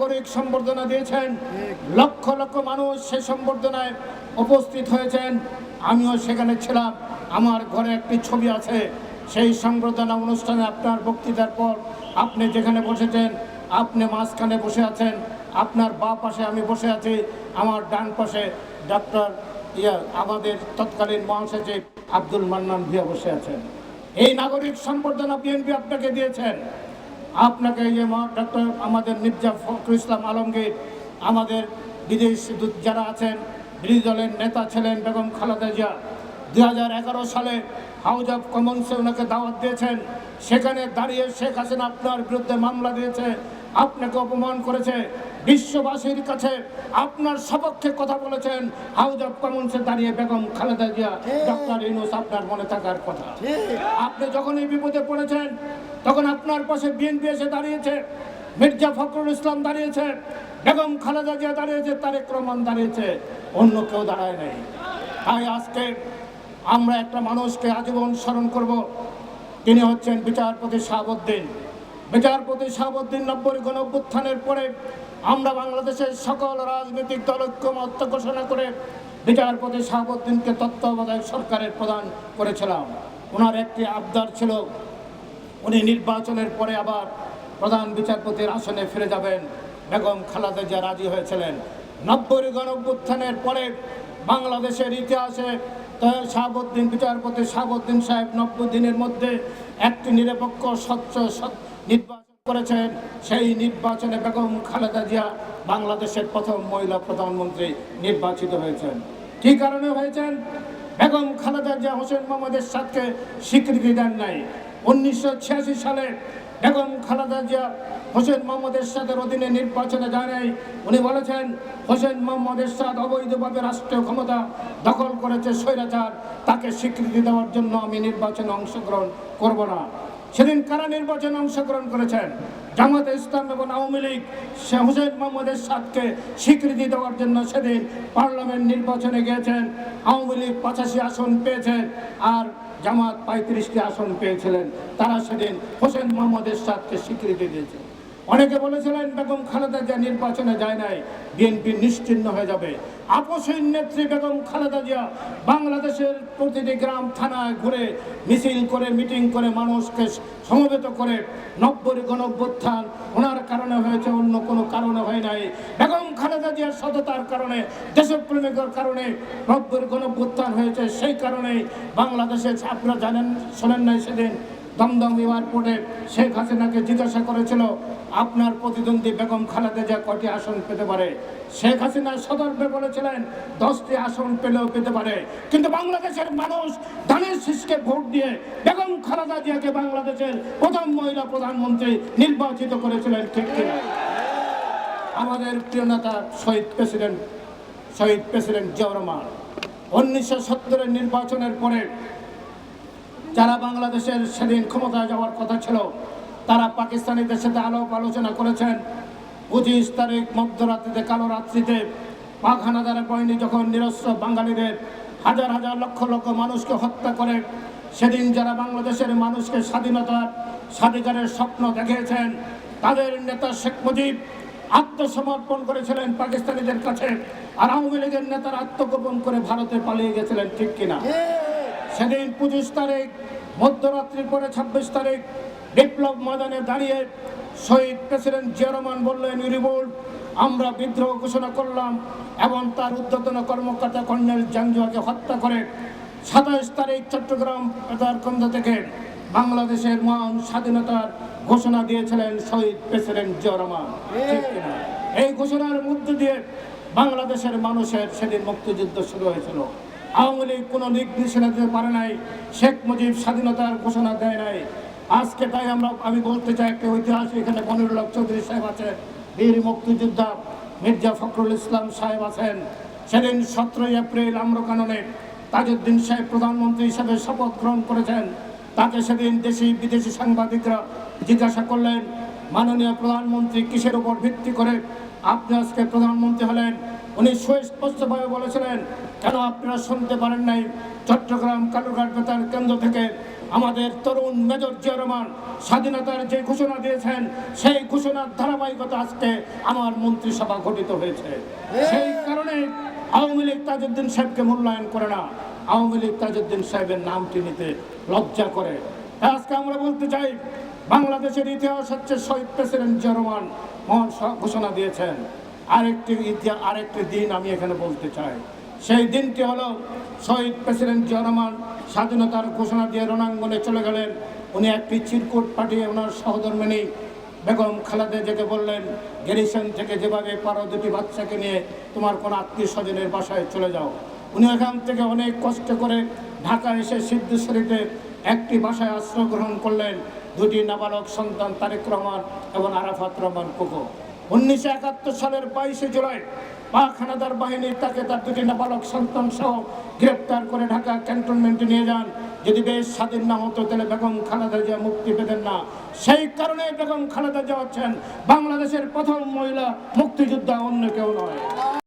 নাগরিক সম্বর্ধনা দিয়েছেন। লক্ষ লক্ষ মানুষ সেই সম্বর্ধনায় উপস্থিত হয়েছেন। আমিও সেখানে ছিলাম। আমার ঘরে একটি ছবি আছে। সেই সংবর্ধনা অনুষ্ঠানে আপনার বক্তৃতার পর আপনি যেখানে বসেছেন, আপনি মাঝখানে বসে আছেন। আপনার বা পাশে আমি বসে আছি। আমার ডান পাশে ডক্টর ইয়া, আমাদের তৎকালীন মহাসচিব আব্দুল মান্নান ভিয়া বসে আছেন। এই নাগরিক সম্বর্ধনা বিএনপি আপনাকে দিয়েছেন। আপনাকে এই যে ডক্টর আমাদের মির্জা ফখরুল ইসলাম আলমগীর আমাদের বিদেশ যারা আছেন বিরোধী দলের নেতা ছিলেন বেগম খালেদা জিয়া দু হাজার এগারো সালে হাউস অফ কমন্সে ওনাকে দাওয়াত দিয়েছেন। সেখানে দাঁড়িয়ে শেখ হাসিনা আপনার বিরুদ্ধে মামলা দিয়েছে আপনাকে অপমান করেছে বিশ্ববাসীর কাছে আপনার সপক্ষে কথা বলেছেন। হাউস অফ কমন্সে দাঁড়িয়ে বেগম খালেদা জিয়া ডক্টর ইউনুস আপনার মনে থাকার কথা। আপনি যখন এই বিপদে পড়েছেন তখন আপনার পাশে বিএনপি এসে দাঁড়িয়েছে, মির্জা ফখরুল ইসলাম দাঁড়িয়েছে, বেগম খালেদা জিয়া দাঁড়িয়েছে, তারেক রহমান দাঁড়িয়েছে, অন্য কেউ দাঁড়ায় নাই। তাই আজকে আমরা একটা মানুষকে আজীবন স্মরণ করব, তিনি হচ্ছেন বিচারপতি শাহাবুদ্দিন। বিচারপতি শাহাবুদ্দিন নব্বই গণ অভ্যুত্থানের পরে আমরা বাংলাদেশের সকল রাজনৈতিক দল, ঐক্যমত্য ঘোষণা করে বিচারপতি শাহাবুদ্দিনকে তত্ত্বাবধায়ক সরকারের প্রদান করেছিলাম। ওনার একটি আবদার ছিল উনি নির্বাচনের পরে আবার প্রধান বিচারপতির আসনে ফিরে যাবেন। বেগম খালাদা জিয়া রাজি হয়েছিলেন। নব্বই গণ অভ্যুত্থানের পরে বাংলাদেশের ইতিহাসে শাহাবুদ্দিন বিচারপতি শাহাবুদ্দিন সাহেব নব্বই দিনের মধ্যে একটি নিরপেক্ষ, স্বচ্ছ নির্বাচন করেছেন। সেই নির্বাচনে বেগম খালেদা জিয়া বাংলাদেশের প্রথম মহিলা প্রধানমন্ত্রী নির্বাচিত হয়েছেন। কী কারণে হয়েছেন? বেগম খালেদা জিয়া হোসেন মোহাম্মদের সাথে স্বীকৃতি দেন নাই। উনিশশো ছিয়াশি সালে বেগম খালেদা জিয়া হোসেন মোহাম্মদ এরশাদের অধীনে নির্বাচনে যায় উনি বলেছেন, হোসেন মোহাম্মদ এরশাদ অবৈধভাবে রাষ্ট্রীয় ক্ষমতা দখল করেছে স্বৈরাচার। তাকে স্বীকৃতি দেওয়ার জন্য আমি নির্বাচনে অংশগ্রহণ করব না। সেদিন কারা নির্বাচনে অংশগ্রহণ করেছেন? জামাতে ইসলাম এবং আওয়ামী লীগ। হোসেন মোহাম্মদ এরশাদকে স্বীকৃতি দেওয়ার জন্য সেদিন পার্লামেন্ট নির্বাচনে গিয়েছেন। আওয়ামী লীগ পঁচাশি আসন পেয়েছেন আর জামাত পঁয়ত্রিশটি আসন পেয়েছিলেন। তারা সেদিন হোসেন মোহাম্মদের এরশাদকে স্বীকৃতি দিয়েছে। অনেকে বলেছিলেন, বেগম খালেদা জিয়া নির্বাচনে যায় নাই, বিএনপি নিশ্চিন্ন হয়ে যাবে। আপসহীন নেত্রী বেগম খালেদা জিয়া বাংলাদেশের প্রতিটি গ্রাম, থানায় ঘুরে মিছিল করে, মিটিং করে মানুষকে সমবেত করে নব্বই গণঅভ্যুত্থান, ওনার কারণে হয়েছে অন্য কোনো কারণে হয় নাই। বেগম খালেদা জিয়ার সততার কারণে, দেশপ্রেমিকের কারণে নব্বই গণঅভ্যুত্থান হয়েছে, সেই কারণে বাংলাদেশে আপনারা জানেন, শোনেন নাই সেদিন দমদম এয়ারপোর্টে শেখ হাসিনাকে জিজ্ঞাসা করেছিল, আপনার প্রতিদ্বন্দ্বী বেগম খালেদা জিয়া কটি আসন পেতে পারে? শেখ হাসিনা সদর্পে বলেছিলেন, দশটি আসন পেলেও পেতে পারে। কিন্তু বাংলাদেশের মানুষ ধানের শীষকে ভোট দিয়ে বেগম খালেদা জিয়াকে বাংলাদেশের প্রথম মহিলা প্রধানমন্ত্রী নির্বাচিত করেছিলেন, ঠিক কিনা? আমাদের প্রিয় নেতা শহীদ প্রেসিডেন্ট শহীদ প্রেসিডেন্ট জিয়াউর উনিশশো সত্তরের নির্বাচনের পরে যারা বাংলাদেশের সেদিন ক্ষমতায় যাওয়ার কথা ছিল, তারা পাকিস্তানিদের সাথে আলাপ আলোচনা করেছেন। পঁচিশ তারিখ মধ্যরাত্রিতে, কালো রাত্রিতে হানাদারের বাহিনী যখন নিরস্ত্র বাঙালিদের হাজার হাজার লক্ষ লক্ষ মানুষকে হত্যা করে, সেদিন যারা বাংলাদেশের মানুষকে স্বাধীনতার স্বাধিকারের স্বপ্ন দেখিয়েছেন, তাদের নেতা শেখ মুজিব আত্মসমর্পণ করেছিলেন পাকিস্তানিদের কাছে আর আওয়ামী লীগের নেতারা আত্মগোপন করে ভারতে পালিয়ে গেছিলেন, ঠিক কিনা? সেদিন পঁচিশ তারিখ মধ্যরাত্রির পরে ছাব্বিশ তারিখ বিপ্লব ময়দানে দাঁড়িয়ে শহীদ প্রেসিডেন্ট জিয়া রহমান বললেন রিভোল্ট আমরা বিদ্রোহ ঘোষণা করলাম এবং তার উদ্যতন কর্মকর্তা কর্নেল জাঞ্জুয়াকে হত্যা করে সাতাইশ তারিখ চট্টগ্রাম কেন্দ্র থেকে বাংলাদেশের মহান স্বাধীনতার ঘোষণা দিয়েছিলেন শহীদ প্রেসিডেন্ট জিয়া রহমান। এই ঘোষণার মধ্য দিয়ে বাংলাদেশের মানুষের সেদিন মুক্তিযুদ্ধ শুরু হয়েছিল। আওয়ামী লীগ কোনো দিক নিষেধ দিতে পারে নাই। শেখ মুজিব স্বাধীনতার ঘোষণা দেয় নাই। আজকে তাই আমরা, আমি বলতে চাই একটা ঐতিহাসিক, এখানে মনিরুল্লাহ চৌধুরী সাহেব আছেন। বীর মুক্তিযোদ্ধা মির্জা ফখরুল ইসলাম সাহেব আছেন। সেদিন সতেরোই এপ্রিল আম্রকাননে তাজউদ্দিন সাহেব প্রধানমন্ত্রী হিসাবে শপথ গ্রহণ করেছেন। তাকে সেদিন দেশি, বিদেশি সাংবাদিকরা জিজ্ঞাসা করলেন, মাননীয় প্রধানমন্ত্রী কিসের উপর ভিত্তি করে আপনি আজকে প্রধানমন্ত্রী হলেন? উনি সুস্পষ্টভাবে বলেছিলেন, কেন আপনারা শুনতে পারেন নাই? চট্টগ্রাম, কালুরঘাট বেতার কেন্দ্র থেকে আমাদের তরুণ মেজর জিয়া রহমান স্বাধীনতার যে ঘোষণা দিয়েছেন, সেই ঘোষণার ধারাবাহিকতা আজকে আমার মন্ত্রিসভা গঠিত হয়েছে। সেই কারণে আওয়ামী লীগ তাজউদ্দিন সাহেবকে মূল্যায়ন করে না। আওয়ামী লীগ তাজউদ্দিন সাহেবের নামটি নিতে লজ্জা করে। আজকে আমরা বলতে চাই, বাংলাদেশের ইতিহাস হচ্ছে শহীদ প্রেসিডেন্ট জিয়া রহমান মহান ঘোষণা দিয়েছেন। আরেকটি ইতিহাস, আরেকটি দিন আমি এখানে বলতে চাই। সেই দিনটি হলো শহীদ প্রেসিডেন্ট জিয়া রহমান স্বাধীনতার ঘোষণা দিয়ে রণাঙ্গনে চলে গেলেন। উনি একটি চিরকুট পাঠিয়ে ওনার সহধর্মিনী বেগম খালেদা যেতে বললেন গ্যারিসন থেকে যেভাবে পারো দুটি বাচ্চাকে নিয়ে তোমার কোনো আত্মীয় স্বজনের বাসায় চলে যাও। উনি এখান থেকে অনেক কষ্ট করে ঢাকা এসে সিদ্ধেশ্বরীতে একটি বাসায় আশ্রয় গ্রহণ করলেন। দুটি নাবালক সন্তান তারেক রহমান এবং আরাফাত রহমান কোকো। উনিশশো একাত্তর সালের বাইশে জুলাই পাক হানাদার বাহিনী তাকে তার দুটি নাবালক সন্তান সহ গ্রেপ্তার করে ঢাকা ক্যান্টনমেন্টে নিয়ে যান। যদি বেশ স্বাধীন না হতো, তাহলে বেগম খালেদা জিয়া মুক্তি পেতেন না। সেই কারণে বেগম খালেদা জিয়া হচ্ছেন বাংলাদেশের প্রথম মহিলা মুক্তিযোদ্ধা, অন্য কেউ নয়।